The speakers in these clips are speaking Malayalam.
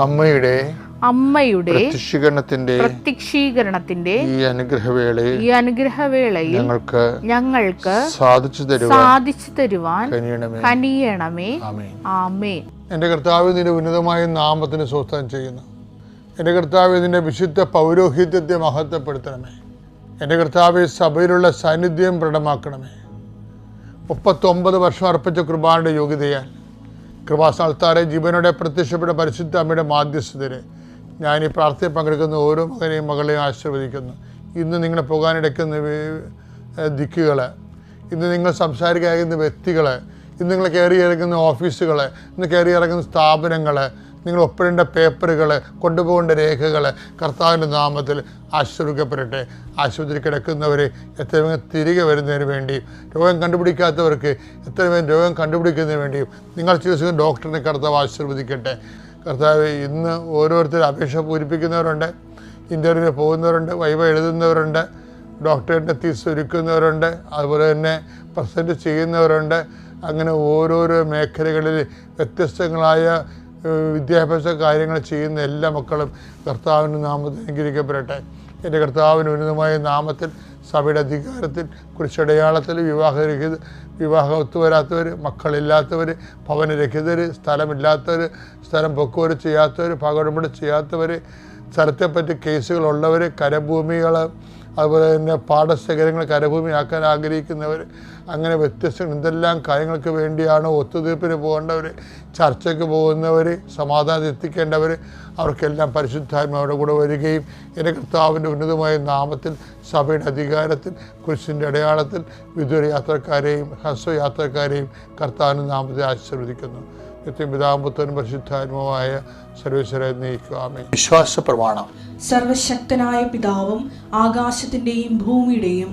അമ്മയുടെ അമ്മയുടെ പ്രത്യക്ഷീകരണത്തിന്റെ പ്രത്യക്ഷീകരണത്തിന്റെ ഈ അനുഗ്രഹവേളയിൽ ഈ അനുഗ്രഹവേളയിൽ ഞങ്ങൾക്ക് ഞങ്ങൾക്ക് സാധിച്ചു തരുവാൻ സാധിച്ചു തരുവാൻ കനിയണമേ. ആമേ എന്റെ കർത്താവ് നിന്റെ ഉന്നതമായ നാമത്തിന് സ്വസ്ഥം ചെയ്യുന്നു. എന്റെ കർത്താവ് ഇതിന്റെ വിശുദ്ധ പൗരോഹിത്യത്തെ മഹത്വപ്പെടുത്തണമേ. എന്റെ കർത്താവ് സഭയിലുള്ള സാന്നിധ്യം പ്രകടമാക്കണമേ. മുപ്പത്തൊമ്പത് വർഷം അർപ്പിച്ച കുർബാനയുടെ യോഗ്യതയാൽ കൃപാസ്ഥാനത്താറെ ജീവനോടെ പ്രത്യക്ഷപ്പെട്ട പരിശുദ്ധ അമ്മയുടെ മാധ്യസ്ഥതരെ ഞാൻ ഈ പ്രാർത്ഥനയിൽ പങ്കെടുക്കുന്ന ഓരോ മകനെയും മകളെയും ആശീർവദിക്കുന്നു. ഇന്ന് നിങ്ങൾ പോകാനിടയ്ക്കുന്ന ദിക്കുകൾ ഇന്ന് നിങ്ങൾ സംസാരിക്കാൻ വ്യക്തികൾ ഇന്ന് നിങ്ങൾ കയറി ഇറങ്ങുന്ന ഓഫീസുകൾ ഇന്ന് കയറി ഇറങ്ങുന്ന സ്ഥാപനങ്ങൾ നിങ്ങൾ ഒപ്പിടേണ്ട പേപ്പറുകൾ കൊണ്ടുപോകേണ്ട രേഖകൾ കർത്താവിന്റെ നാമത്തിൽ ആശ്രയിക്കപ്പെടട്ടെ ആശുപത്രി കിടക്കുന്നവർ എത്രയും വേഗം തിരികെ വരുന്നതിന് വേണ്ടിയും രോഗം കണ്ടുപിടിക്കാത്തവർക്ക് എത്രയും വേഗം രോഗം കണ്ടുപിടിക്കുന്നതിന് വേണ്ടിയും നിങ്ങൾ ചികിത്സിക്കുന്ന ഡോക്ടറിനെ കർത്താവ് ആശീർവദിക്കട്ടെ. കർത്താവ് ഇന്ന് ഓരോരുത്തർ അപേക്ഷ പൂരിപ്പിക്കുന്നവരുണ്ട് ഇന്റർവ്യൂവിന് പോകുന്നവരുണ്ട് വൈവ എഴുതുന്നവരുണ്ട് ഡോക്ടറിന്റെ തീസ് ഒരുക്കുന്നവരുണ്ട് അതുപോലെ തന്നെ പ്രസന്റ് ചെയ്യുന്നവരുണ്ട്. അങ്ങനെ ഓരോരോ മേഖലകളിൽ വ്യത്യസ്തങ്ങളായ വിദ്യാഭ്യാസ കാര്യങ്ങൾ ചെയ്യുന്ന എല്ലാ മക്കളും കർത്താവിന്റെ നാമത്തിൽ അനുഗ്രഹിക്കപ്പെടട്ടെ. എന്റെ കർത്താവിന് ഉന്നതമായ നാമത്തിൽ സഭയുടെ അധികാരത്തിൽ കുറിച്ചടയാളത്തിൽ വിവാഹരഹിത വിവാഹം ഒത്തുവരാത്തവർ മക്കളില്ലാത്തവർ ഭവനരഹിതർ സ്ഥലമില്ലാത്തവർ സ്ഥലം പൊക്കുവരെ ചെയ്യാത്തവർ പകടുമ്പട് ചെയ്യാത്തവർ സ്ഥലത്തെപ്പറ്റി കേസുകളുള്ളവർ കരഭൂമികൾ അതുപോലെ തന്നെ പാടശേഖരങ്ങൾ കരഭൂമിയാക്കാൻ ആഗ്രഹിക്കുന്നവർ അങ്ങനെ വ്യത്യസ്ത. എന്തെല്ലാം കാര്യങ്ങൾക്ക് വേണ്ടിയാണ് ഒത്തുതീർപ്പിന് പോകേണ്ടവർ ചർച്ചയ്ക്ക് പോകുന്നവർ സമാധാനം എത്തിക്കേണ്ടവർ അവർക്കെല്ലാം പരിശുദ്ധാത്മാവിടെ കൂടെ വരികയും എന്റെ കർത്താവിന്റെ ഉന്നതമായ നാമത്തിൽ സഭയുടെ അധികാരത്തിൽ കുരിശിന്റെ അടയാളത്തിൽ വിദൂര യാത്രക്കാരെയും ഹ്രസ്വ യാത്രക്കാരെയും കർത്താവിന്റെ നാമത്തെ ആശീർവദിക്കുന്നു. നിത്യം പിതാമ്പുത്തനും പരിശുദ്ധാത്മാവായ സർവേശ്വര നയിക്കുവാമേ വിശ്വാസ പ്രമാണം സർവശക്തനായ പിതാവും ആകാശത്തിന്റെയും ഭൂമിയുടെയും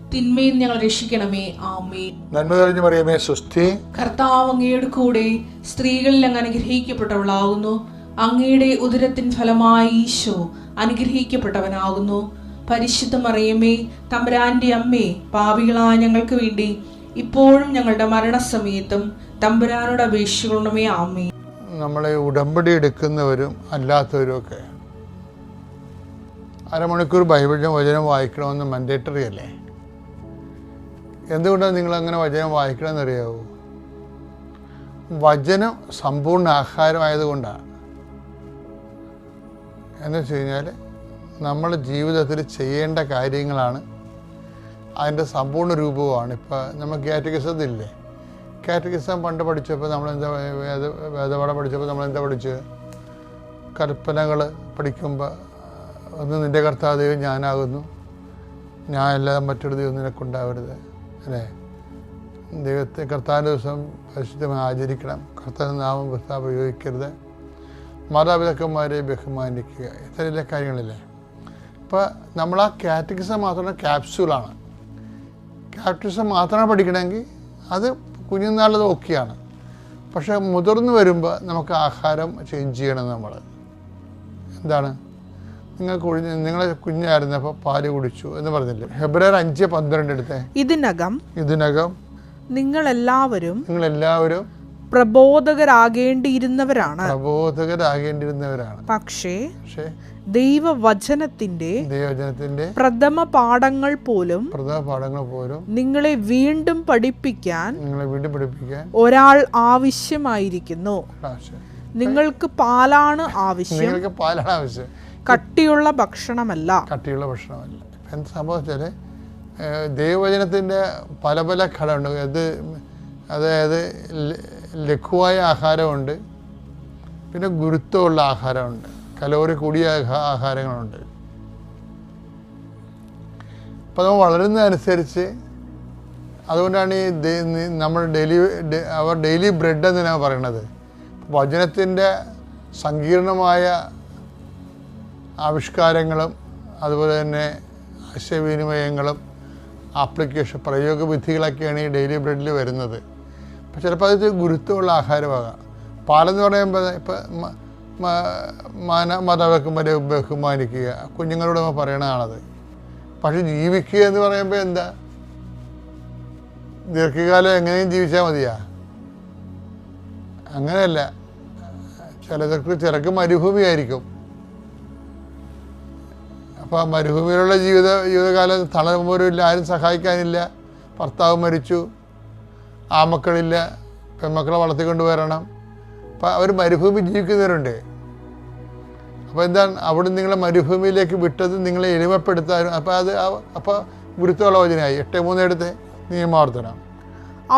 തിന്മയിൽ ഞങ്ങൾ രക്ഷിക്കണമേ. ആമേ നന്മ തെളിഞ്ഞു മറിയമേ സുസ്ഥി കർത്താവ് അങ്ങയുടെ കൂടെ സ്ത്രീകളിൽ അങ്ങ് അനുഗ്രഹിക്കപ്പെട്ടവളാകുന്നു. അങ്ങയുടെ ഉദരത്തിൻ ഫലമായി ഈശോ അനുഗ്രഹിക്കപ്പെട്ടവനാകുന്നു. പരിശുദ്ധ മറിയമേ തമ്പുരാന്റെ അമ്മേ പാപികളായ ഞങ്ങൾക്ക് വേണ്ടി ഇപ്പോഴും ഞങ്ങളുടെ മരണസമയത്തും തമ്പുരാനോട് അപേക്ഷിക്കണമേ. ആമേ നമ്മളെ ഉടമ്പടി എടുക്കുന്നവരും അല്ലാത്തവരും ഒക്കെ അരമണിക്കൂർ ബൈബിളിന്റെ വചനം വായിക്കണമെന്ന് മൻഡേറ്ററി അല്ലേ? എന്തുകൊണ്ടാണ് നിങ്ങൾ അങ്ങനെ വചനം വായിക്കണമെന്ന് അറിയാവൂ വചനം സമ്പൂർണ ആഹാരമായതുകൊണ്ടാണ്. എന്ന് വെച്ച് കഴിഞ്ഞാൽ നമ്മുടെ ജീവിതത്തിൽ ചെയ്യേണ്ട കാര്യങ്ങളാണ് അതിന്റെ സമ്പൂർണ രൂപവുമാണ്. ഇപ്പോൾ നമ്മൾ കാറ്റഗിസത്തില്ലേ കാറ്റഗിസം പണ്ട് പഠിച്ചപ്പോൾ നമ്മൾ എന്താ വേദ വേദപാഠം പഠിച്ചപ്പോൾ നമ്മൾ എന്താ പഠിച്ച് കൽപ്പനകൾ പഠിക്കുമ്പോൾ ഒന്ന് നിന്റെ കർത്താവ് ദൈവം ഞാനാകുന്നു. ഞാൻ അല്ലാതെ മറ്റൊരു ദൈവം നിനക്കുണ്ടാവരുത്. അല്ലേ? ദൈവത്തെ കർത്താവിന്റെ ദിവസം പരിശുദ്ധമായി ആചരിക്കണം. കർത്താവിന്റെ നാമം പ്രസ്താവ പ്രയോഗിക്കരുത് മാതാപിതാക്കന്മാരെ ബഹുമാനിക്കുക. ഇത്തരം കാര്യങ്ങളില്ലേ? ഇപ്പോൾ നമ്മൾ ആ കാറ്റഗറിസം മാത്രമാണ് ക്യാപ്സ്യൂളാണ്. ക്യാപ്റ്റിസം മാത്രമാണ് പഠിക്കണമെങ്കിൽ അത് കുഞ്ഞുനാളത് ഓക്കെയാണ്. പക്ഷേ മുതിർന്നു വരുമ്പോൾ നമുക്ക് ആഹാരം ചേഞ്ച് ചെയ്യണം നമ്മൾ. എന്താണ്? നിങ്ങൾ നിങ്ങളെ കുഞ്ഞായിരുന്നപ്പോൾ പാൽ കുടിച്ചു എന്ന് പറഞ്ഞില്ലേ? ഫെബ്രുവരി അഞ്ച് പന്ത്രണ്ട് എടുത്തേ. ഇതിനകം ഇതിനകം നിങ്ങൾ എല്ലാവരും നിങ്ങൾ എല്ലാവരും പ്രബോധകരാകേണ്ടിയിരുന്നവരാണ്. പ്രബോധകരാകേണ്ടിരുന്നവരാണ് പക്ഷേ പക്ഷേ ദൈവവചനത്തിന്റെ ദൈവവചനത്തിന്റെ പ്രഥമ പാഠങ്ങൾ പോലും പ്രഥമ പാഠങ്ങൾ പോലും നിങ്ങളെ വീണ്ടും പഠിപ്പിക്കാൻ നിങ്ങളെ വീണ്ടും പഠിപ്പിക്കാൻ ഒരാൾ ആവശ്യമായിരിക്കുന്നു. ആവശ്യം. നിങ്ങൾക്ക് പാലാണ് ആവശ്യം. നിങ്ങൾക്ക് പാലാണ് ആവശ്യം. കട്ടിയുള്ള ഭക്ഷണമല്ല. കട്ടിയുള്ള ഭക്ഷണമല്ല. എന്ത് സംഭവിച്ചാൽ ദൈവവചനത്തിന്റെ പല പല ഘടകമുണ്ട്. അത് അതായത് ലഘുവായ ആഹാരമുണ്ട്. പിന്നെ ഗുരുത്വമുള്ള ആഹാരമുണ്ട്. കലോറി കൂടിയ ആഹാരങ്ങളുണ്ട്. അപ്പോൾ നമ്മൾ വളരുന്നതനുസരിച്ച് അതുകൊണ്ടാണ് ഈ നമ്മൾ ഡെയിലി അവർ ഡെയിലി ബ്രെഡ് എന്നാണ് പറയണത് വചനത്തിന്റെ സങ്കീർണമായ ആവിഷ്കാരങ്ങളും അതുപോലെ തന്നെ ആശയവിനിമയങ്ങളും ആപ്ലിക്കേഷൻ പ്രയോഗവിധികളൊക്കെയാണ് ഈ ഡെയിലി ബ്രെഡിൽ വരുന്നത്. അപ്പോൾ ചിലപ്പോൾ അത് ഗുരുത്വമുള്ള ആഹാരമാകാം. പാലെന്ന് പറയുമ്പോൾ ഇപ്പം മാന മാതാപിതാക്കന്മാരെ ബഹുമാനിക്കുക കുഞ്ഞുങ്ങളോട് പറയണതാണത് പക്ഷെ ജീവിക്കുക എന്ന് പറയുമ്പോൾ എന്താ? ദീർഘകാലം എങ്ങനെയും ജീവിച്ചാൽ മതിയാ. അങ്ങനെയല്ല. ചിലർക്ക് ചിലർക്ക് മരുഭൂമിയായിരിക്കും. അപ്പോൾ മരുഭൂമിയിലുള്ള ജീവിത ജീവിതകാലം തളരുമ്പോരില്ല ആരും സഹായിക്കാനില്ല. ഭർത്താവ് മരിച്ചു ആ മക്കളില്ല പെൺമക്കളെ വളർത്തിക്കൊണ്ട് വരണം. അപ്പം അവർ മരുഭൂമി ജീവിക്കുന്നവരുണ്ട്. അപ്പോൾ എന്താണ് അവിടെ നിങ്ങളെ മരുഭൂമിയിലേക്ക് വിട്ടത് നിങ്ങളെ എളിമപ്പെടുത്താനും അപ്പോൾ അത് അപ്പോൾ ഗുരുത്വമുള്ള വചനമായി എട്ട് മൂന്ന് എടുത്ത് നിയമാവർത്തനം.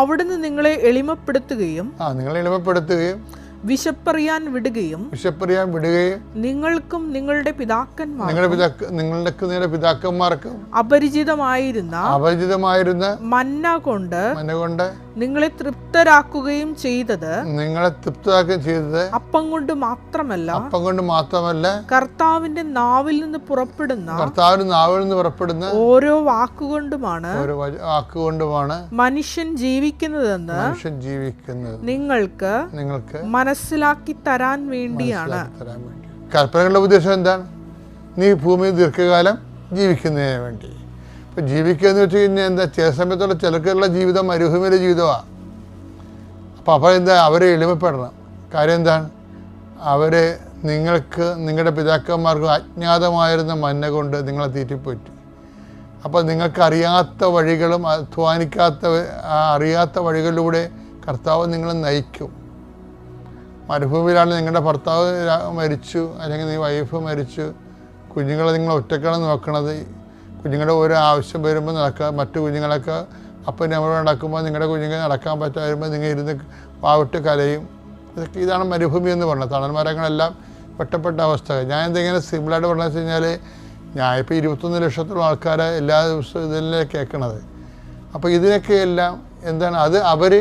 അവിടുന്ന് നിങ്ങളെ എളിമപ്പെടുത്തുകയും ആ നിങ്ങളെ എളിമപ്പെടുത്തുകയും വിശപ്പറിയാൻ വിടുകയും വിശപ്പറിയാൻ വിടുകയും നിങ്ങൾക്കും നിങ്ങളുടെ പിതാക്കന്മാർ നിങ്ങളുടെ പിതാക്ക നിങ്ങളുടെ നിങ്ങളുടെ പിതാക്കന്മാർക്കും അപരിചിതമായിരുന്ന അപരിചിതമായിരുന്ന മന്ന കൊണ്ട് മന്ന കൊണ്ട് നിങ്ങളെ തൃപ്തരാക്കുകയും ചെയ്തത് നിങ്ങളെ തൃപ്തരാക്കുകയും ചെയ്തത് അപ്പം കൊണ്ട് മാത്രമല്ല അപ്പം കൊണ്ട് മാത്രമല്ല കർത്താവിന്റെ നാവിൽ നിന്ന് പുറപ്പെടുന്ന കർത്താവിന്റെ നാവിൽ നിന്ന് പുറപ്പെടുന്ന ഓരോ വാക്കുകൊണ്ടുമാണ് ഓരോ വാക്കുകൊണ്ടുമാണ് മനുഷ്യൻ ജീവിക്കുന്നതെന്ന് മനുഷ്യൻ ജീവിക്കുന്നത്. നിങ്ങൾക്ക് നിങ്ങൾക്ക് മനസ്സിലാക്കി തരാൻ വേണ്ടിയാണ്. കൽപ്പനകളുടെ ഉദ്ദേശം എന്താണ്? നീ ഭൂമിയിൽ ദീർഘകാലം ജീവിക്കുന്നതിന് വേണ്ടി. ഇപ്പം ജീവിക്കുക എന്ന് വെച്ച് കഴിഞ്ഞാൽ എന്താ? ചില സമയത്തുള്ള ചിലർക്കുള്ള ജീവിതം മരുഭൂമിയിലെ ജീവിതമാണ് അപ്പോൾ അപ്പോൾ എന്താ? അവരെ എളിമപ്പെടണം. കാര്യം എന്താണ്? അവരെ നിങ്ങൾക്ക് നിങ്ങളുടെ പിതാക്കന്മാർക്ക് അജ്ഞാതമായിരുന്ന മന്ന കൊണ്ട് നിങ്ങളെ തീറ്റിപ്പോറ്റി. അപ്പോൾ നിങ്ങൾക്ക് അറിയാത്ത വഴികളും അധ്വാനിക്കാത്ത അറിയാത്ത വഴികളിലൂടെ കർത്താവ് നിങ്ങളെ നയിക്കും. മരുഭൂമിയിലാണ് നിങ്ങളുടെ ഭർത്താവ് മരിച്ചു അല്ലെങ്കിൽ നീ വൈഫ് മരിച്ചു. കുഞ്ഞുങ്ങളെ നിങ്ങൾ ഒറ്റക്കാണ് നോക്കണത്. കുഞ്ഞുങ്ങളുടെ ഓരോ ആവശ്യം വരുമ്പോൾ നടക്കുക മറ്റു കുഞ്ഞുങ്ങളൊക്കെ അപ്പം നമ്മൾ നടക്കുമ്പോൾ നിങ്ങളുടെ കുഞ്ഞുങ്ങൾ നടക്കാൻ പറ്റാതെ വരുമ്പോൾ നിങ്ങൾ ഇരുന്ന് പാവിട്ട് കലയും ഇതൊക്കെ ഇതാണ് മരുഭൂമി എന്ന് പറഞ്ഞത്. തണൽമരങ്ങളെല്ലാം പെട്ടപ്പെട്ട അവസ്ഥ. ഞാൻ എന്തെങ്കിലും സിമ്പിളായിട്ട് പറഞ്ഞു വെച്ച് കഴിഞ്ഞാൽ ഞാൻ ഇപ്പോൾ ഇരുപത്തൊന്ന് ലക്ഷത്തോളം ആൾക്കാരെ എല്ലാ ദിവസവും ഇതിലേ കേൾക്കണത്. അപ്പോൾ ഇതിനൊക്കെ എല്ലാം എന്താണ്? അത് അവർ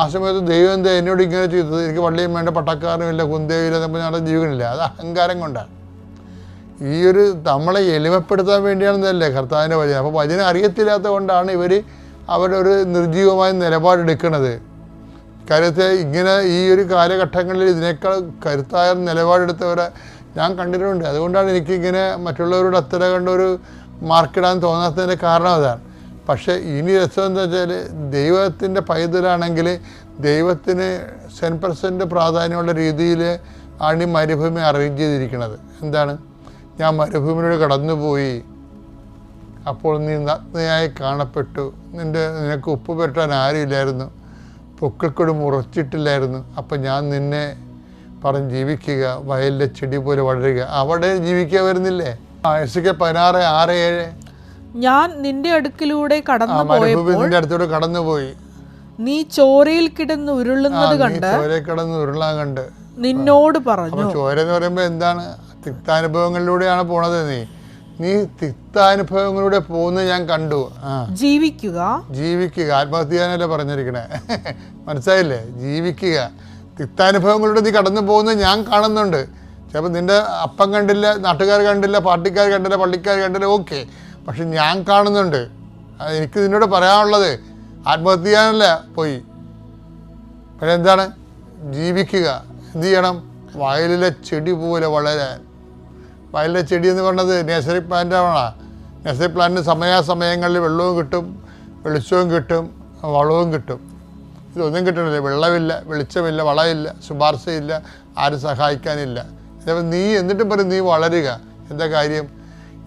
ആ സമയത്ത് ദൈവം എന്താ എന്നോട് ഇങ്ങനെ ചെയ്തത്? എനിക്ക് വള്ളിയും വേണ്ട പട്ടക്കാരനും ഇല്ല കുന്തയും ഇല്ല നമ്മൾ ഞങ്ങളുടെ ജീവനില്ല അത് അഹങ്കാരം കൊണ്ടാണ്. ഈ ഒരു നമ്മളെ എളിമപ്പെടുത്താൻ വേണ്ടിയാണെന്നല്ലേ കർത്താവിന്റെ വചനം. അപ്പോൾ വചനം അറിയത്തില്ലാത്തത് കൊണ്ടാണ് ഇവർ അവരുടെ ഒരു നിർജീവമായ നിലപാടെടുക്കുന്നത് കാര്യത്തെ ഇങ്ങനെ ഈ ഒരു കാലഘട്ടങ്ങളിൽ ഇതിനേക്കാൾ കരുത്തായ നിലപാടെടുത്തവരെ ഞാൻ കണ്ടിട്ടുണ്ട്. അതുകൊണ്ടാണ് എനിക്കിങ്ങനെ മറ്റുള്ളവരോട് അത്ര കണ്ടൊരു മാർക്കിടാൻ തോന്നാത്തതിന്റെ കാരണം അതാണ്. പക്ഷേ ഇനി രസം എന്താ വെച്ചാൽ ദൈവത്തിന്റെ പൈതലാണെങ്കിൽ ദൈവത്തിന് സെൻ പെർസെന്റ് പ്രാധാന്യമുള്ള രീതിയിൽ ആണ് ഈ മരുഭൂമി അറേഞ്ച് ചെയ്തിരിക്കുന്നത്. എന്താണ്? ഞാൻ മരുഭൂമിയിലൂടെ കടന്നുപോയി അപ്പോൾ നീ നഗ്നയായി കാണപ്പെട്ടു. നിന്റെ നിനക്ക് ഉപ്പ് പെട്ടാൻ ആരുമില്ലായിരുന്നു. പൊക്കിൾക്കൊടി മുറച്ചിട്ടില്ലായിരുന്നു അപ്പം ഞാൻ നിന്നെ പറഞ്ഞ് ജീവിക്കുക വയലിലെ ചെടി പോലെ വളരുക. അവിടെ ജീവിക്കുക വരുന്നില്ലേ? ആ എസ് കെ പതിനാറ് ആറ് ഏഴ്. ഞാൻ നിന്റെ അടുക്കിലൂടെ കടന്നു പോയപ്പോൾ അടുത്തൂടെ കടന്നുപോയി. നീ ചോരയിൽ കിടന്ന് ഉരുളുന്നത് കണ്ട് കിടന്ന് ഉരുളാൻ കണ്ട്. നിന്നോട് പറഞ്ഞു. ചോര എന്ന് പറയുമ്പോൾ എന്താണ്? തിക്താനുഭവങ്ങളിലൂടെയാണ് പോണത് നീ. നീ തിക്താനുഭവങ്ങളിലൂടെ പോകുന്നത് ഞാൻ കണ്ടു. ജീവിക്കുക. ജീവിക്കുക. ആത്മഹത്യ പറഞ്ഞിരിക്കണേ. മനസ്സിലായില്ലേ? ജീവിക്കുക. തിക്താനുഭവങ്ങളിലൂടെ നീ കടന്നു പോകുന്നത് ഞാൻ കാണുന്നുണ്ട്. ചിലപ്പോൾ നിന്റെ അപ്പം കണ്ടില്ല നാട്ടുകാർ കണ്ടില്ല പാർട്ടിക്കാർ കണ്ടില്ല പള്ളിക്കാർ കണ്ടില്ല ഓക്കെ. പക്ഷെ ഞാൻ കാണുന്നുണ്ട്. എനിക്ക് നിന്നോട് പറയാനുള്ളത് ആത്മഹത്യ ചെയ്യാനല്ല പോയി. പക്ഷെ എന്താണ്? ജീവിക്കുക. എന്ത് ചെയ്യണം? വയലിലെ ചെടി പോലെ വളരാൻ. വയലിലെ ചെടി എന്ന് പറഞ്ഞത് നഴ്സറി പ്ലാന്റാണ് നഴ്സറി പ്ലാന്റിന് സമയാസമയങ്ങളിൽ വെള്ളവും കിട്ടും വെളിച്ചവും കിട്ടും വളവും കിട്ടും. ഇതൊന്നും കിട്ടണില്ല. വെള്ളമില്ല വെളിച്ചമില്ല വളമില്ല ശുപാർശയില്ല ആരും സഹായിക്കാനില്ല. നീ എന്നിട്ടും പറയും നീ വളരുക. എന്താ കാര്യം?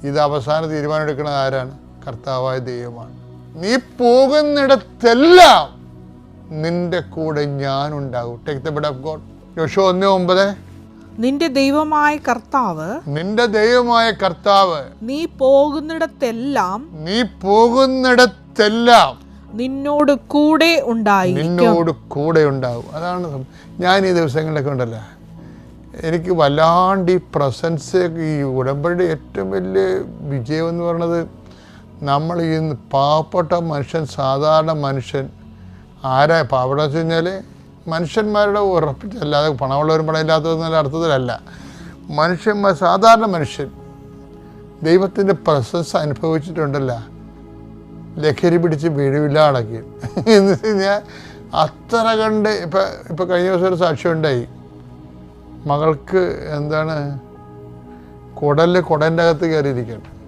ഇത് അവസാന തീരുമാനം എടുക്കുന്നത് ആരാണ്? കർത്താവായ ദൈവമാണ്. നീ പോകുന്നിടത്തെല്ലാം നിന്റെ കൂടെ ഞാനുണ്ടാകും. Take the bid of God യോശോ ഒന്ന് ഒമ്പത്. നിന്റെ ദൈവമായ കർത്താവ് നിന്റെ ദൈവമായ കർത്താവ് നീ പോകുന്നിടത്തെല്ലാം നീ പോകുന്നിടത്തെല്ലാം നിന്നോട് കൂടെ ഉണ്ടായി നിന്നോട് കൂടെ ഉണ്ടാവും അതാണ് ഞാൻ ഈ ദിവസങ്ങളിലൊക്കെ ഉണ്ടല്ലോ. എനിക്ക് വല്ലാണ്ട് ഈ പ്രസൻസ് ഈ ഉടമ്പടിയുടെ ഏറ്റവും വലിയ വിജയം എന്ന് പറയുന്നത് നമ്മൾ ഈ പാവപ്പെട്ട മനുഷ്യൻ സാധാരണ മനുഷ്യൻ ആരാ പാവപ്പെട്ട വെച്ച് കഴിഞ്ഞാൽ മനുഷ്യന്മാരുടെ ഉറപ്പിച്ചല്ലാതെ പണമുള്ളവരും പണമില്ലാത്തതെന്നുള്ള അർത്ഥത്തിലല്ല. മനുഷ്യന്മാർ സാധാരണ മനുഷ്യൻ ദൈവത്തിന്റെ പ്രസൻസ് അനുഭവിച്ചിട്ടുണ്ടല്ല. ലഹരി പിടിച്ച് വീഴുവില്ല അടക്കി എന്ന് വെച്ച് കഴിഞ്ഞാൽ അത്ര കണ്ട് ഇപ്പം ഇപ്പം കഴിഞ്ഞ ദിവസം ഒരു സാക്ഷ്യം ഉണ്ടായി. മകൾക്ക് എന്താണ്? കുടൽ കുടന്റെ അകത്ത് കയറിയിരിക്കുകയാണ്.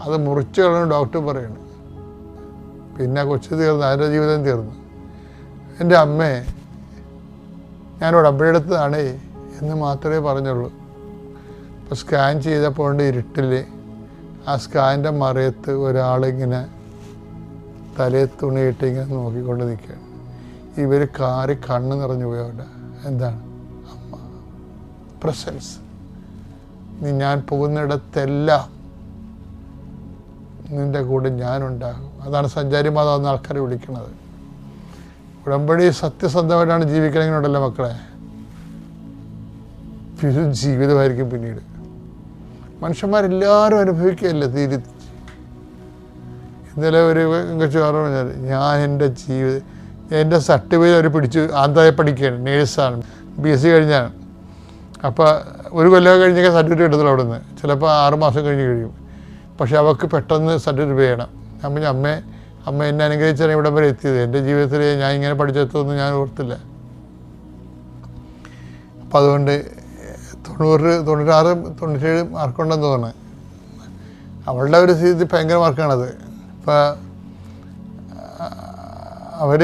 അത് മുറിച്ച് കളഞ്ഞു ഡോക്ടർ പറയുന്നു പിന്നെ കൊച്ചു തീർന്നു അതിന്റെ ജീവിതം തീർന്നു? എന്റെ അമ്മേ ഞാൻ ഉടമ്പടിയെടുത്തതാണേ എന്ന് മാത്രമേ പറഞ്ഞുള്ളൂ. അപ്പോൾ സ്കാൻ ചെയ്തപ്പോൾ ഇരുട്ടിൽ ആ സ്കാനിന്റെ മറയത്ത് ഒരാളിങ്ങനെ തലേ തുണിയിട്ട് ഇങ്ങനെ നോക്കിക്കൊണ്ട് നിൽക്കുകയാണ്. ഇവർ കാറി കണ്ണ് നിറഞ്ഞു പോയവിടെ എന്താണ്? പ്രസൻസ് നീ ഞാൻ പോകുന്നിടത്തെല്ലാം നിന്റെ കൂടെ ഞാനുണ്ടാകും. അതാണ് സഞ്ചാരി മാതാവ് എന്ന് ആൾക്കാരെ വിളിക്കുന്നത് ഉടമ്പടി സത്യസന്ധമായിട്ടാണ് ജീവിക്കണമെങ്കിലുണ്ടല്ലോ മക്കളെ. ജീവിതമായിരിക്കും പിന്നീട്. മനുഷ്യന്മാരെല്ലാവരും അനുഭവിക്കുകയല്ലേ തീരി? ഇന്നലെ ഒരു കൊച്ചു പറഞ്ഞു പറഞ്ഞാൽ ഞാൻ എന്റെ ജീവിതം എന്റെ സർട്ടിഫിക്കറ്റ് അവർ പിടിച്ച് ആന്ധ്രയെ പഠിക്കുകയാണ് നേഴ്സാണ്. ബി എസ് സി കഴിഞ്ഞാണ്. അപ്പോൾ ഒരു കൊല്ലം കഴിഞ്ഞൊക്കെ സർട്ടിഫിക്കറ്റ് കിട്ടത്തില്ല അവിടെ നിന്ന് ചിലപ്പോൾ ആറുമാസം കഴിഞ്ഞ് കഴിയും. പക്ഷേ അവൾക്ക് പെട്ടെന്ന് സർട്ടിഫിക്കറ്റ് ചെയ്യണം. അമ്മ അമ്മേ അമ്മ എന്നെ അനുഗ്രഹിച്ചാണ് ഇവിടെ വരെ എത്തിയത്. എന്റെ ജീവിതത്തിൽ ഞാൻ ഇങ്ങനെ പഠിച്ചെത്തുമെന്ന് ഞാൻ ഓർത്തില്ല. അപ്പം അതുകൊണ്ട് തൊണ്ണൂറ് തൊണ്ണൂറ്റാറ് തൊണ്ണൂറ്റേഴ് മാർക്കുണ്ടെന്ന് തോന്നുന്നു. അവളുടെ ഒരു സ്ഥിതി ഭയങ്കര മാർക്കാണത് അപ്പോൾ അവർ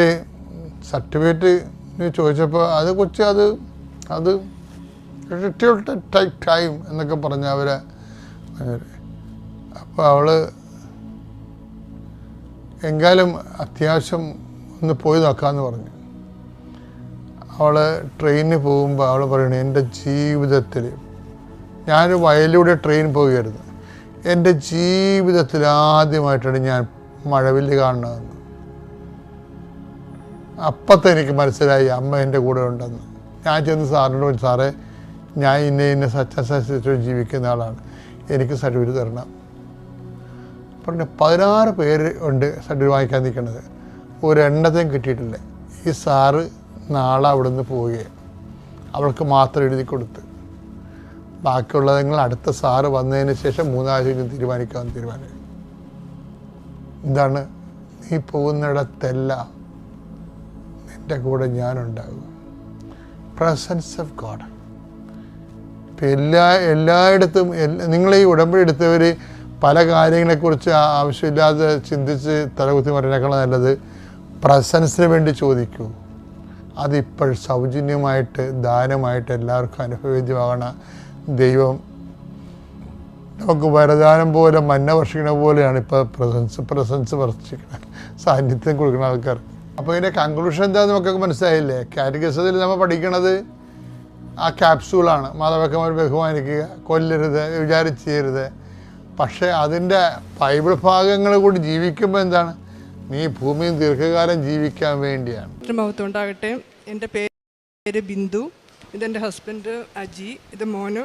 സർട്ടിഫിക്കറ്റ് ചോദിച്ചപ്പോൾ അത് കൊച്ചു അത് അത് ടൈം ടൈം എന്നൊക്കെ പറഞ്ഞ അവരെ അപ്പോൾ അവൾ എങ്കാലും അത്യാവശ്യം ഒന്ന് പോയി നോക്കാമെന്ന് പറഞ്ഞു. അവൾ ട്രെയിനിന് പോകുമ്പോൾ അവൾ പറയണു എന്റെ ജീവിതത്തിൽ ഞാനൊരു വയലിലൂടെ ട്രെയിൻ പോവുകയായിരുന്നു. എന്റെ ജീവിതത്തിൽ ആദ്യമായിട്ടാണ് ഞാൻ മഴവില്ല് കാണുന്നതെന്ന്. അപ്പത്തെ എനിക്ക് മനസ്സിലായി അമ്മ എന്റെ കൂടെ ഉണ്ടെന്ന്. ഞാൻ ചെന്ന് സാറിനോട് സാറേ ഞാൻ ഇന്ന ഇന്ന സത്യാസത്യത്തിൽ ജീവിക്കുന്ന ആളാണ്. എനിക്ക് സർട്ടിഫിക്കറ്റ് തരണം. പറഞ്ഞു പതിനാറ് പേര് ഉണ്ട് സർട്ടിഫിക്കറ്റ് വാങ്ങിക്കാൻ നിൽക്കുന്നത്. ഒരെണ്ണത്തെയും കിട്ടിയിട്ടില്ല. ഈ സാറ് നാളെ അവിടെ നിന്ന് പോവുകയാണ് അവൾക്ക് മാത്രം എഴുതി കൊടുത്ത്. ബാക്കിയുള്ളത് നിങ്ങൾ അടുത്ത സാറ് വന്നതിന് ശേഷം മൂന്നാഴ്ച കഴിഞ്ഞ് തീരുമാനിക്കാമെന്ന് തീരുമാനം. എന്താണ്? നീ പോകുന്നിടത്തെല്ലാം നിന്റെ കൂടെ ഞാനുണ്ടാകും. പ്രസൻസ് ഓഫ് ഗോഡ് ഇപ്പം എല്ലാ എല്ലായിടത്തും എല്ലാ നിങ്ങൾ ഈ ഉടമ്പടി എടുത്തവർ പല കാര്യങ്ങളെക്കുറിച്ച് ആവശ്യമില്ലാതെ ചിന്തിച്ച് തലകുത്തി മറിനേക്കാൾ നല്ലത്. പ്രസൻസിന് വേണ്ടി ചോദിക്കൂ. അതിപ്പോൾ സൗജന്യമായിട്ട് ദാനമായിട്ട് എല്ലാവർക്കും അനുഭവേദ്യമാകണ ദൈവം. നമുക്ക് വരദാനം പോലെ മന്ന വർഷിക്കണ പോലെയാണ് ഇപ്പോൾ പ്രസൻസ് പ്രസൻസ് വർഷിക്കണ സാന്നിധ്യം കൊടുക്കുന്ന ആൾക്കാർ അപ്പോൾ ഇതിന്റെ കൺക്ലൂഷൻ എന്താണെന്ന് നമുക്കൊക്കെ മനസ്സിലായില്ലേ? കാറ്റഗസത്തിൽ നമ്മൾ പഠിക്കണത്? ആ ക്യാപ്സൂളാണ്. മാതാപിതാക്കന്മാർ ബഹുമാനിക്കുക കൊല്ലരുത് വിചാരിച്ച് ചെയ്യരുത് പക്ഷേ അതിന്റെ ബൈബിൾ ഭാഗങ്ങൾ കൂടി ജീവിക്കുമ്പോൾ എന്താണ്? നീ ഭൂമിയിൽ ദീർഘകാലം ജീവിക്കാൻ വേണ്ടിയാണ്. മഹത്വം ഉണ്ടാകട്ടെ. എന്റെ പേര് ബിന്ദു. ഇതെന്റെ ഹസ്ബൻഡ് അജി. ഇത് മോന്.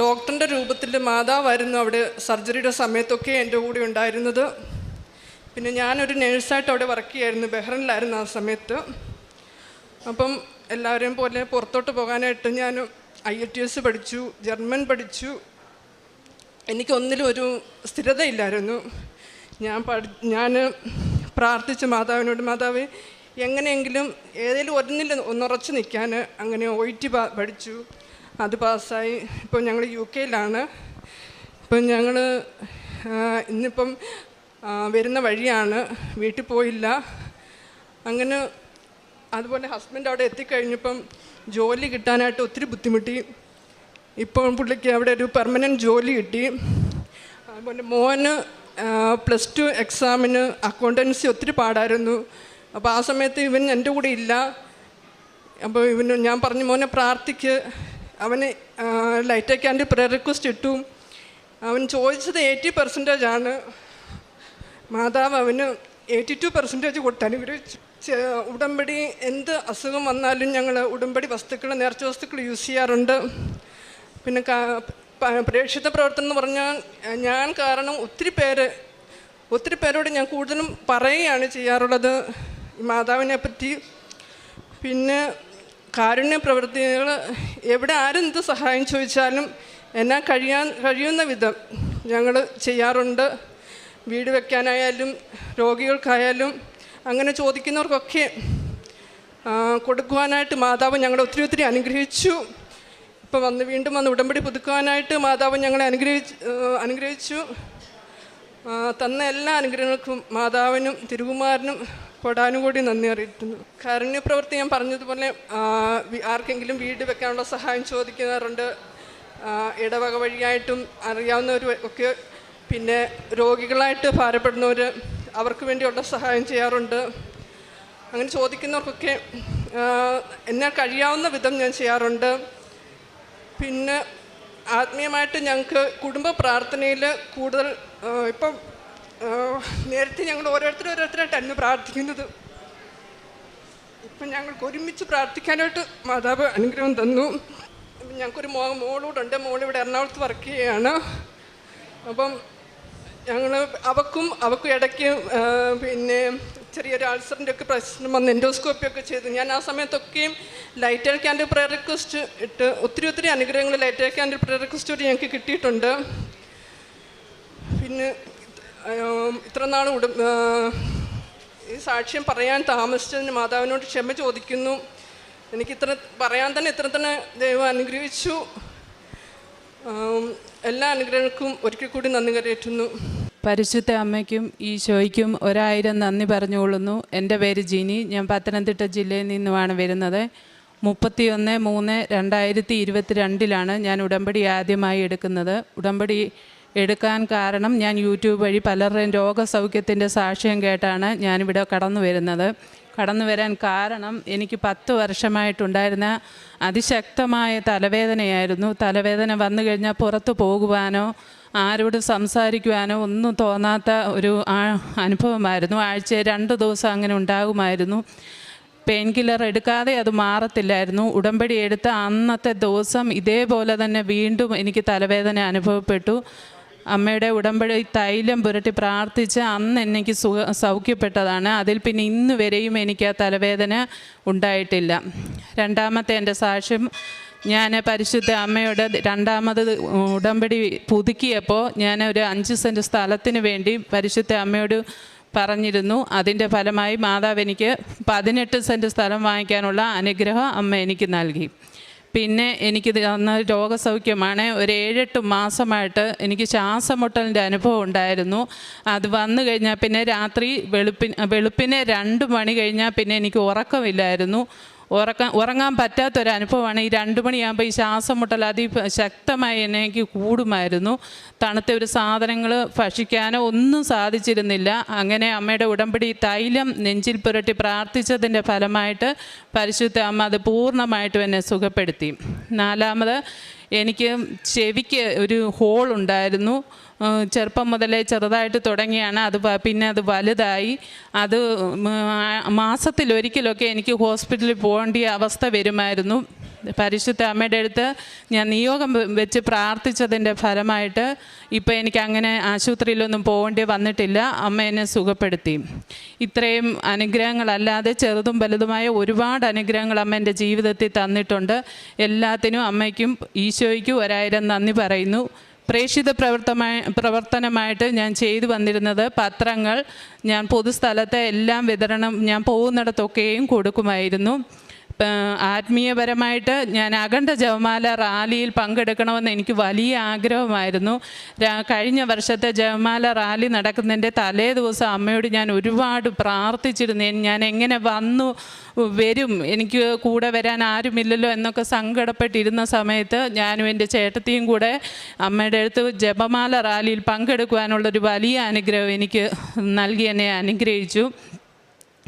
ഡോക്ടറിന്റെ രൂപത്തിൽ മാതാവായിരുന്നു അവിടെ സർജറിയുടെ സമയത്തൊക്കെ എന്റെ കൂടെ ഉണ്ടായിരുന്നത്. പിന്നെ ഞാനൊരു നേഴ്സായിട്ട് അവിടെ വർക്ക് ചെയ്യായിരുന്നു. ബഹ്റിനിലായിരുന്നു ആ സമയത്ത്. അപ്പം എല്ലാവരെയും പോലെ പുറത്തോട്ട് പോകാനായിട്ട് ഞാൻ ഐ എൽ ടി എസ് പഠിച്ചു ജർമ്മൻ പഠിച്ചു. എനിക്കൊന്നിലും ഒരു സ്ഥിരതയില്ലായിരുന്നു. ഞാൻ പഠി ഞാൻ പ്രാർത്ഥിച്ചു മാതാവിനോട് മാതാവ് എങ്ങനെയെങ്കിലും ഏതെങ്കിലും ഒന്നിൽ ഒന്നുറച്ച് നിൽക്കാൻ. അങ്ങനെ ഒ ടി പഠിച്ചു. അത് പാസ്സായി. ഇപ്പോൾ ഞങ്ങൾ യു കെയിലാണ് ഇപ്പം ഞങ്ങൾ ഇന്നിപ്പം വരുന്ന വഴിയാണ്. വീട്ടിൽ പോയില്ല. അങ്ങനെ അതുപോലെ ഹസ്ബൻഡ് അവിടെ എത്തിക്കഴിഞ്ഞപ്പം ജോലി കിട്ടാനായിട്ട് ഒത്തിരി ബുദ്ധിമുട്ടി. ഇപ്പോൾ പുള്ളിക്ക് അവിടെ ഒരു പെർമനന്റ് ജോലി കിട്ടി. അതുപോലെ മോന് പ്ലസ് ടു എക്സാമിന് അക്കൗണ്ടൻസി ഒത്തിരി പാടായിരുന്നു. അപ്പോൾ ആ സമയത്ത് ഇവൻ എന്റെ കൂടെ ഇല്ല. അപ്പോൾ ഇവന് ഞാൻ പറഞ്ഞു മോനെ പ്രാർത്ഥിക്ക്. അവന് ലൈറ്റ് ക്യാൻഡ് പ്രയർ റിക്വസ്റ്റ് ഇട്ടു. അവൻ ചോദിച്ചത് എയ്റ്റി പെർസെന്റേജ് ആണ്. മാതാവ് അവന് എയ്റ്റി ടു പെർസെന്റേജ് കൊടുത്ത് ഉടമ്പടി എന്ത് അസുഖം വന്നാലും ഞങ്ങൾ ഉടമ്പടി വസ്തുക്കൾ നേർച്ച വസ്തുക്കൾ യൂസ് ചെയ്യാറുണ്ട്. പിന്നെ പ്രേക്ഷിത പ്രവർത്തനം എന്ന് പറഞ്ഞാൽ ഞാൻ കാരണം ഒത്തിരി പേര് ഒത്തിരി പേരോട് ഞാൻ കൂടുതലും പറയുകയാണ് ചെയ്യാറുള്ളത്. മാതാവിനെ പറ്റി. പിന്നെ കാരുണ്യ പ്രവൃത്തികൾ എവിടെ ആരെന്ത് സഹായം ചോദിച്ചാലും എന്നാൽ കഴിയാൻ കഴിയുന്ന വിധം ഞങ്ങൾ ചെയ്യാറുണ്ട്. വീട് വയ്ക്കാനായാലും രോഗികൾക്കായാലും അങ്ങനെ ചോദിക്കുന്നവർക്കൊക്കെ കൊടുക്കുവാനായിട്ട് മാതാവ് ഞങ്ങളെ ഒത്തിരി ഒത്തിരി അനുഗ്രഹിച്ചു. ഇപ്പം വന്ന് വീണ്ടും വന്ന് ഉടമ്പടി പുതുക്കുവാനായിട്ട് മാതാവ് ഞങ്ങളെ അനുഗ്രഹിച്ച് അനുഗ്രഹിച്ചു. തന്ന എല്ലാ അനുഗ്രഹങ്ങൾക്കും മാതാവിനും തിരുകുമാരനും കൊടാനുകൂടി നന്ദി അറിയിക്കുന്നു. കാരുണ്യപ്രവൃത്തി ഞാൻ പറഞ്ഞതുപോലെ ആർക്കെങ്കിലും വീട് വെക്കാനുള്ള സഹായം ചോദിക്കാറുണ്ട്. ആ, ഇടവക വഴിയായിട്ടും അറിയാവുന്നവർ ഒക്കെ പിന്നെ രോഗികളായിട്ട് ഭാരപ്പെടുന്നവർ അവർക്ക് വേണ്ടിയുള്ള സഹായം ചെയ്യാറുണ്ട്. അങ്ങനെ ചോദിക്കുന്നവർക്കൊക്കെ എന്നെ കഴിയാവുന്ന വിധം ഞാൻ ചെയ്യാറുണ്ട്. പിന്നെ ആത്മീയമായിട്ട് ഞങ്ങൾക്ക് കുടുംബ പ്രാർത്ഥനയിൽ കൂടുതൽ ഇപ്പം നേരത്തെ ഞങ്ങൾ ഓരോരുത്തരും ഓരോരുത്തരായിട്ടായിരുന്നു പ്രാർത്ഥിക്കുന്നത്. ഇപ്പം ഞങ്ങൾക്ക് ഒരുമിച്ച് പ്രാർത്ഥിക്കാനായിട്ട് മാതാവ് അനുഗ്രഹം തന്നു. ഞങ്ങൾക്കൊരു മോ മോളൂടുണ്ട് മോളിവിടെ എറണാകുളത്ത് വർക്ക് ചെയ്യുകയാണ്. അപ്പം ഞങ്ങൾ അവക്കും അവക്കും ഇടയ്ക്ക് പിന്നെ ചെറിയൊരു ആൾസറിന്റെ ഒക്കെ പ്രശ്നം വന്ന് എൻഡോസ്കോപ്പി ഒക്കെ ചെയ്തു. ഞാൻ ആ സമയത്തൊക്കെയും ലൈറ്റ് ക്യാൻഡിൽ പ്രയർ റിക്വസ്റ്റ് ഇട്ട് ഒത്തിരി ഒത്തിരി അനുഗ്രഹങ്ങൾ ലൈറ്റ് ക്യാൻഡിൽ പ്രയർ റിക്വസ്റ്റ് വഴി ഞങ്ങൾക്ക് കിട്ടിയിട്ടുണ്ട്. പിന്നെ ഇത്ര നാൾ ഉട ഈ സാക്ഷ്യം പറയാൻ താമസിച്ചതിന് മാതാവിനോട് ക്ഷമ ചോദിക്കുന്നു. എനിക്ക് ഇത്ര പറയാൻ തന്നെ ഇത്ര തന്നെ ദൈവം അനുഗ്രഹിച്ചു. എല്ലാ അനുഗ്രഹങ്ങൾക്കും ഒരിക്കൽ കൂടി നന്ദി കരയേറ്റുന്നു. പരിശുദ്ധ അമ്മയ്ക്കും ഈശോയ്ക്കും ഒരായിരം നന്ദി പറഞ്ഞുകൊള്ളുന്നു. എന്റെ പേര് ജിനി. ഞാൻ പത്തനംതിട്ട ജില്ലയിൽ നിന്നുമാണ് വരുന്നത്. മുപ്പത്തിയൊന്ന് മൂന്ന് രണ്ടായിരത്തി ഇരുപത്തി രണ്ടിലാണ് ഞാൻ ഉടമ്പടി ആദ്യമായി എടുക്കുന്നത്. ഉടമ്പടി എടുക്കാൻ കാരണം ഞാൻ യൂട്യൂബ് വഴി പലരുടെയും രോഗസൗഖ്യത്തിന്റെ സാക്ഷ്യം കേട്ടാണ് ഞാനിവിടെ കടന്നു വരുന്നത്. കടന്നു വരാൻ കാരണം എനിക്ക് പത്ത് വർഷമായിട്ടുണ്ടായിരുന്ന അതിശക്തമായ തലവേദനയായിരുന്നു. തലവേദന വന്നു കഴിഞ്ഞാൽ പുറത്തു പോകുവാനോ ആരോട് സംസാരിക്കുവാനോ ഒന്നും തോന്നാത്ത ഒരു അനുഭവമായിരുന്നു. ആഴ്ച രണ്ട് ദിവസം അങ്ങനെ ഉണ്ടാകുമായിരുന്നു. പെയിൻ കില്ലർ എടുക്കാതെ അത് മാറത്തില്ലായിരുന്നു. ഉടമ്പടി എടുത്ത അന്നത്തെ ദിവസം ഇതേപോലെ തന്നെ വീണ്ടും എനിക്ക് തലവേദന അനുഭവപ്പെട്ടു. അമ്മയുടെ ഉടമ്പടി തൈലം പുരട്ടി പ്രാർത്ഥിച്ച് അന്ന് എനിക്ക് സുഖ സൗഖ്യപ്പെട്ടതാണ്. അതിൽ പിന്നെ ഇന്ന് വരെയും എനിക്ക് ആ തലവേദന ഉണ്ടായിട്ടില്ല. രണ്ടാമത്തെ എന്റെ സാക്ഷ്യം ഞാൻ പരിശുദ്ധ അമ്മയോട് രണ്ടാമത് ഉടമ്പടി പുതുക്കിയപ്പോൾ ഞാൻ ഒരു അഞ്ച് സെന്റ് സ്ഥലത്തിന് വേണ്ടി പരിശുദ്ധ അമ്മയോട് പറഞ്ഞിരുന്നു. അതിന്റെ ഫലമായി മാതാവ് എനിക്ക് പതിനെട്ട് സെന്റ് സ്ഥലം വാങ്ങിക്കാനുള്ള അനുഗ്രഹം അമ്മ എനിക്ക് നൽകി. പിന്നെ എനിക്ക് തന്ന രോഗസൗഖ്യമാണ്. ഒരു ഏഴെട്ട് മാസമായിട്ട് എനിക്ക് ശ്വാസമുട്ടലിന്റെ അനുഭവം ഉണ്ടായിരുന്നു. അത് വന്നു കഴിഞ്ഞാൽ പിന്നെ രാത്രി വെളുപ്പിന് വെളുപ്പിനെ രണ്ട് മണി കഴിഞ്ഞാൽ പിന്നെ എനിക്ക് ഉറക്കമില്ലായിരുന്നു. ഉറക്കാൻ ഉറങ്ങാൻ പറ്റാത്തൊരനുഭവമാണ് ഈ രണ്ട് മണിയാകുമ്പോൾ ഈ ശ്വാസം മുട്ടൽ അതി ശക്തമായി എന്നെ എനിക്ക് കൂടുമായിരുന്നു. തണുത്ത ഒരു സാധനങ്ങൾ ഭക്ഷിക്കാനോ ഒന്നും സാധിച്ചിരുന്നില്ല. അങ്ങനെ അമ്മയുടെ ഉടമ്പടി തൈലം നെഞ്ചിൽ പുരട്ടി പ്രാർത്ഥിച്ചതിന്റെ ഫലമായിട്ട് പരിശുദ്ധ അമ്മ അത് പൂർണമായിട്ടും എന്നെ സുഖപ്പെടുത്തി. നാലാമത് എനിക്ക് ചെവിക്ക് ഒരു ഹോൾ ഉണ്ടായിരുന്നു. ചെറുപ്പം മുതലേ ചെറുതായിട്ട് തുടങ്ങിയാണ്. അത് പിന്നെ അത് വലുതായി. അത് മാസത്തിലൊരിക്കലൊക്കെ എനിക്ക് ഹോസ്പിറ്റലിൽ പോകേണ്ട അവസ്ഥ വരുമായിരുന്നു. പരിശുദ്ധ അമ്മയുടെ അടുത്ത് ഞാൻ നിയോഗം വെച്ച് പ്രാർത്ഥിച്ചതിന്റെ ഫലമായിട്ട് ഇപ്പോൾ എനിക്ക് അങ്ങനെ ആശുപത്രിയിലൊന്നും പോകേണ്ടി വന്നിട്ടില്ല. അമ്മ എന്നെ സുഖപ്പെടുത്തി. ഇത്രയും അനുഗ്രഹങ്ങളല്ലാതെ ചെറുതും വലുതുമായ ഒരുപാട് അനുഗ്രഹങ്ങൾ അമ്മ എന്റെ ജീവിതത്തിൽ തന്നിട്ടുണ്ട്. എല്ലാത്തിനും അമ്മയ്ക്കും ഈശോയ്ക്കും ഒരായിരം നന്ദി പറയുന്നു. പ്രേക്ഷിത പ്രവർത്തമായി പ്രവർത്തനമായിട്ട് ഞാൻ ചെയ്തു വന്നിരുന്നത് പത്രങ്ങൾ ഞാൻ പൊതുസ്ഥലത്തെ എല്ലാം വിതരണം ഞാൻ പോകുന്നിടത്തൊക്കെയും കൊടുക്കുമായിരുന്നു. ആത്മീയപരമായിട്ട് ഞാൻ അഖണ്ഡ ജപമാല റാലിയിൽ പങ്കെടുക്കണമെന്ന് എനിക്ക് വലിയ ആഗ്രഹമായിരുന്നു. കഴിഞ്ഞ വർഷത്തെ ജപമാല റാലി നടക്കുന്നതിന്റെ തലേ ദിവസം അമ്മയോട് ഞാൻ ഒരുപാട് പ്രാർത്ഥിച്ചിരുന്നു. ഞാൻ എങ്ങനെ വന്നു വരും എനിക്ക് കൂടെ വരാൻ ആരുമില്ലല്ലോ എന്നൊക്കെ സങ്കടപ്പെട്ടിരുന്ന സമയത്ത് ഞാനും എന്റെ ചേട്ടത്തിയും കൂടെ അമ്മയുടെ അടുത്ത് ജപമാല റാലിയിൽ പങ്കെടുക്കുവാനുള്ളൊരു വലിയ അനുഗ്രഹം എനിക്ക് നൽകി എന്നെ അനുഗ്രഹിച്ചു.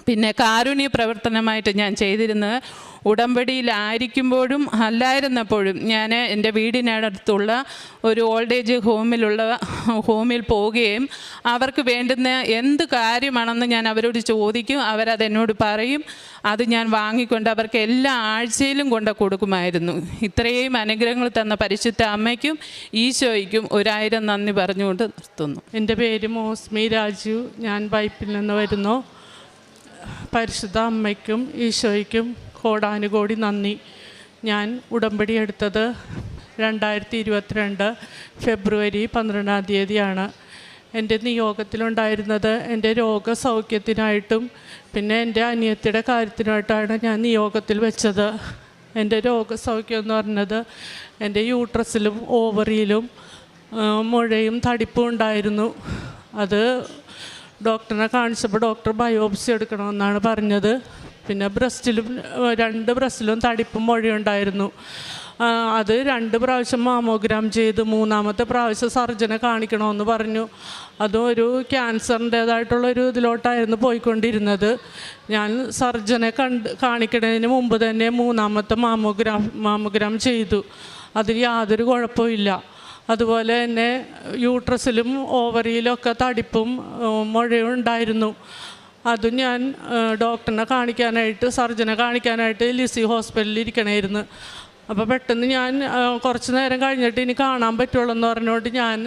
പിന്നെ കാരുണ്യ പ്രവർത്തനമായിട്ട് ഞാൻ ചെയ്തിരുന്നത്. ഉടമ്പടിയിലായിരിക്കുമ്പോഴും അല്ലായിരുന്നപ്പോഴും ഞാൻ എന്റെ വീടിനടുത്തുള്ള ഒരു ഓൾഡ് ഏജ് ഹോമിലുള്ള ഹോമിൽ പോവുകയും അവർക്ക് വേണ്ടുന്ന എന്ത് കാര്യമാണെന്ന് ഞാൻ അവരോട് ചോദിക്കും. അവരതെന്നോട് പറയും. അത് ഞാൻ വാങ്ങിക്കൊണ്ട് അവർക്ക് എല്ലാ ആഴ്ചയിലും കൊണ്ട് കൊടുക്കുമായിരുന്നു. ഇത്രയും അനുഗ്രഹങ്ങൾ തന്ന പരിശുദ്ധ അമ്മയ്ക്കും ഈശോയ്ക്കും ഒരായിരം നന്ദി പറഞ്ഞുകൊണ്ട് നിർത്തുന്നു. എന്റെ പേര് മോസ്മി രാജു ഞാൻ പൈപ്പിൽ നിന്ന് വരുന്നു. പരിശുദ്ധ അമ്മയ്ക്കും ഈശോയ്ക്കും കോടാനുകോടി നന്ദി. ഞാൻ ഉടമ്പടി എടുത്തത് രണ്ടായിരത്തി ഇരുപത്തിരണ്ട് ഫെബ്രുവരി പന്ത്രണ്ടാം തീയതിയാണ്. എന്റെ നിയോഗത്തിലുണ്ടായിരുന്നത് എന്റെ രോഗസൗഖ്യത്തിനായിട്ടും പിന്നെ എന്റെ അനിയത്തിയുടെ കാര്യത്തിനായിട്ടാണ് ഞാൻ നിയോഗത്തിൽ വെച്ചത്. എന്റെ രോഗസൗഖ്യം എന്ന് പറഞ്ഞത് എന്റെ യൂട്രസിലും ഓവറിയിലും മുഴയും തടിപ്പും ഉണ്ടായിരുന്നു. അത് ഡോക്ടറിനെ കാണിച്ചപ്പോൾ ഡോക്ടർ ബയോപ്സി എടുക്കണമെന്നാണ് പറഞ്ഞത്. പിന്നെ ബ്രസ്റ്റിലും രണ്ട് ബ്രസ്റ്റിലും തടിപ്പും മുഴയുണ്ടായിരുന്നു അത് രണ്ട് പ്രാവശ്യം മാമോഗ്രാം ചെയ്ത് മൂന്നാമത്തെ പ്രാവശ്യം സർജനെ കാണിക്കണമെന്ന് പറഞ്ഞു. അതും ഒരു ക്യാൻസറിന്റേതായിട്ടുള്ളൊരു ഇതിലോട്ടായിരുന്നു പോയിക്കൊണ്ടിരുന്നത്. ഞാൻ സർജനെ കണ്ട് കാണിക്കുന്നതിന് മുമ്പ് തന്നെ മൂന്നാമത്തെ മാമോഗ്രാം മാമോഗ്രാം ചെയ്തു. അതിൽ യാതൊരു കുഴപ്പമില്ല അതുപോലെ തന്നെ യൂട്രസിലും ഓവറിയിലൊക്കെ തടിപ്പും ഏഹ്, മുഴയും ഉണ്ടായിരുന്നു. അതും ഞാൻ ഡോക്ടറിനെ കാണിക്കാനായിട്ട് സർജനെ കാണിക്കാനായിട്ട് ലിസി ഹോസ്പിറ്റലിൽ ഇരിക്കണമായിരുന്നു അപ്പോൾ പെട്ടെന്ന് ഞാൻ കുറച്ച് നേരം കഴിഞ്ഞിട്ട് ഇനി കാണാൻ പറ്റുള്ളൂ എന്ന് പറഞ്ഞുകൊണ്ട് ഞാൻ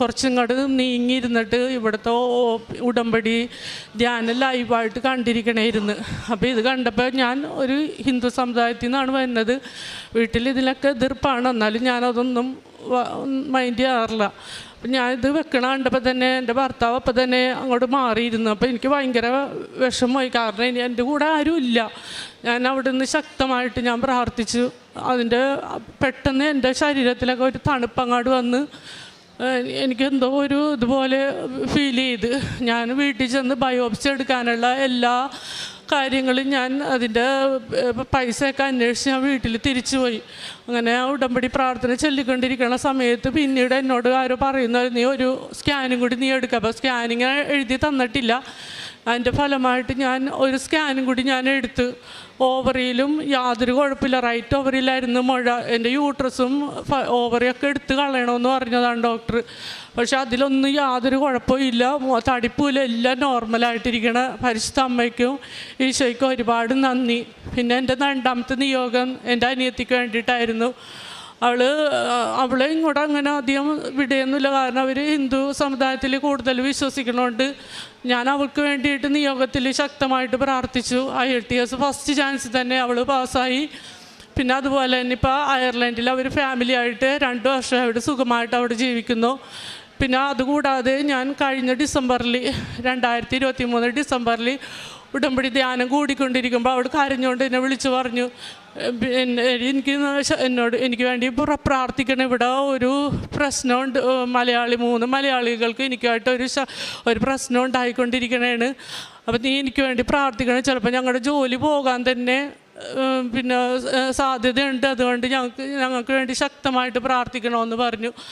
കുറച്ചിങ്ങോട്ട് നീങ്ങിയിരുന്നിട്ട് ഇവിടുത്തെ ഉടമ്പടി ധ്യാനം ലൈവായിട്ട് കണ്ടിരിക്കണമായിരുന്നു അപ്പോൾ ഇത് കണ്ടപ്പോൾ ഞാൻ ഒരു ഹിന്ദു സമുദായത്തിൽ നിന്നാണ് വരുന്നത് വീട്ടിൽ ഇതിലൊക്കെ എതിർപ്പാണ്. എന്നാലും ഞാനതൊന്നും മൈൻഡ് ചെയ്യാറില്ല. അപ്പം ഞാനിത് വെക്കണ കണ്ടപ്പോൾ തന്നെ എന്റെ ഭർത്താവ് അപ്പം തന്നെ അങ്ങോട്ട് മാറിയിരുന്നു. അപ്പോൾ എനിക്ക് ഭയങ്കര വിഷമമായി. കാരണം ഇനി എന്റെ കൂടെ ആരും ഇല്ല. ഞാൻ നിന്ന് ശക്തമായിട്ട് ഞാൻ പ്രാർത്ഥിച്ചു. അതിന്റെ പെട്ടെന്ന് എന്റെ ശരീരത്തിലൊക്കെ ഒരു തണുപ്പ് അങ്ങോട്ട് വന്ന് എനിക്കെന്തോ ഒരു ഇതുപോലെ ഫീൽ ചെയ്ത്. ഞാൻ വീട്ടിൽ ചെന്ന് ബയോപ്സി എടുക്കാനുള്ള എല്ലാ കാര്യങ്ങളും ഞാൻ അതിന്റെ പൈസയൊക്കെ അന്വേഷിച്ച് ഞാൻ വീട്ടിൽ തിരിച്ചു പോയി. അങ്ങനെ ഉടമ്പടി പ്രാർത്ഥന ചൊല്ലിക്കൊണ്ടിരിക്കുന്ന സമയത്ത് പിന്നീട് എന്നോട് ആരോ പറയുന്ന നീ ഒരു സ്കാനും കൂടി നീ എടുക്കുക അപ്പോൾ സ്കാനിങ് എഴുതി തന്നിട്ടില്ല. അതിന്റെ ഫലമായിട്ട് ഞാൻ ഒരു സ്കാനും കൂടി ഞാൻ എടുത്ത്. ഓവറിയിലും യാതൊരു കുഴപ്പമില്ല. റൈറ്റ് ഓവറിയിലായിരുന്നു മുഴ. എന്റെ യൂട്രസും ഓവറിയൊക്കെ എടുത്ത് കളയണമെന്ന് പറഞ്ഞതാണ് ഡോക്ടർ. പക്ഷെ അതിലൊന്നും യാതൊരു കുഴപ്പമില്ല തടിപ്പൂല എല്ലാം നോർമലായിട്ടിരിക്കണ പരിശുദ്ധ അമ്മയ്ക്കും ഈശോയ്ക്കും ഒരുപാട് നന്ദി. പിന്നെ എന്റെ രണ്ടാമത്തെ നിയോഗം എന്റെ അനിയത്തിക്ക് വേണ്ടിയിട്ടായിരുന്നു. അവൾ അവളെ ഇങ്ങോട്ട് അങ്ങനെ അധികം വിടയൊന്നുമില്ല. കാരണം അവർ ഹിന്ദു സമുദായത്തിൽ കൂടുതൽ വിശ്വസിക്കണോണ്ട് ഞാൻ അവൾക്ക് വേണ്ടിയിട്ട് നിയോഗത്തിൽ ശക്തമായിട്ട് പ്രാർത്ഥിച്ചു. IELTS first chance തന്നെ അവൾ പാസ്സായി. പിന്നെ അതുപോലെ തന്നെ ഇപ്പോൾ അയർലൻഡിൽ അവർ ഫാമിലി ആയിട്ട് രണ്ട് വർഷം അവിടെ സുഖമായിട്ട് അവിടെ ജീവിക്കുന്നു. പിന്നെ അതുകൂടാതെ ഞാൻ കഴിഞ്ഞ ഡിസംബറിൽ രണ്ടായിരത്തി ഇരുപത്തി മൂന്ന് ഡിസംബറിൽ ഉടമ്പടി ധ്യാനം കൂടിക്കൊണ്ടിരിക്കുമ്പോൾ അവിടെ കരഞ്ഞുകൊണ്ട് എന്നെ വിളിച്ചു പറഞ്ഞു എനിക്ക് എന്നോട് എനിക്ക് വേണ്ടി പ്ര- പ്രാർത്ഥിക്കണം. ഇവിടെ ഒരു പ്രശ്നമുണ്ട്. മലയാളി മൂന്ന് മലയാളികൾക്ക് എനിക്കായിട്ട് ഒരു ഒരു പ്രശ്നം ഉണ്ടായിക്കൊണ്ടിരിക്കണേണ്. അപ്പം നീ എനിക്ക് വേണ്ടി പ്രാർത്ഥിക്കണം. ചിലപ്പോൾ ഞങ്ങളുടെ ജോലി പോകാൻ തന്നെ പിന്നെ സാധ്യതയുണ്ട്. അതുകൊണ്ട് ഞങ്ങൾക്ക് ഞങ്ങൾക്ക് വേണ്ടി ശക്തമായിട്ട് പ്രാർത്ഥിക്കണമെന്ന് പറഞ്ഞു.